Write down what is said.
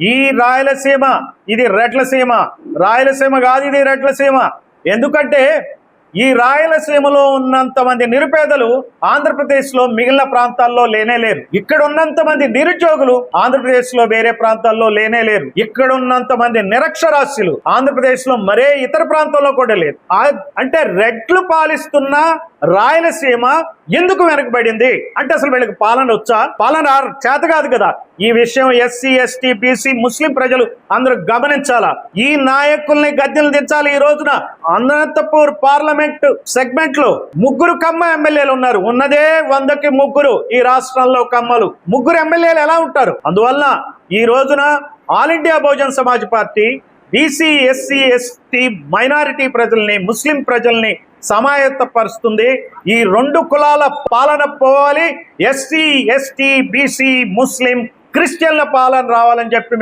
ఈ రాయలసీమ ఇది రెట్లసీమ. రాయలసీమ కాదు ఇది రెట్లసీమ. ఎందుకంటే ఈ రాయలసీమలో ఉన్నంత మంది నిరుపేదలు ఆంధ్రప్రదేశ్లో మిగిలిన ప్రాంతాల్లో లేనే లేరు. ఇక్కడ ఉన్నంత మంది నిరుద్యోగులు ఆంధ్రప్రదేశ్లో వేరే ప్రాంతాల్లో లేనే లేరు. ఇక్కడ ఉన్నంత మంది నిరక్షరాస్యులు ఆంధ్రప్రదేశ్లో మరే ఇతర ప్రాంతంలో కూడా లేరు. అంటే రెడ్లు పాలిస్తున్న రాయలసీమ ఎందుకు వెనకబడింది? అంటే అసలు వీళ్ళకి పాలన వచ్చా? పాలన చేత కాదు కదా. ఈ విషయం ఎస్సీ ఎస్టీ బీసీ ముస్లిం ప్రజలు అందరూ గమనించాలా? ఈ నాయకుల్ని గద్దెలు దించాలి ఈ రోజున. అనంతపూర్ పార్లమెంట్ సెగ్మెంట్లో ముగ్గురు కమ్మ ఎమ్మెల్యేలు ఉన్నారు. ఉన్నదే వందకి ముగ్గురు ఈ రాష్ట్రంలో కమ్మలు. ముగ్గురు ఎమ్మెల్యేలు ఎలా ఉంటారు? అందువల్ల ఈ రోజున all India Bahujan Samaj party BC SC ST minority ప్రజల్ని ముస్లిం ప్రజల్ని సమాయత్తపరుస్తుంది. ఈ రెండు కులాల పాలన పోవాలి. ఎస్సీ ఎస్టీ బీసీ ముస్లిం క్రిస్టియన్ల పాలన రావాలని చెప్పి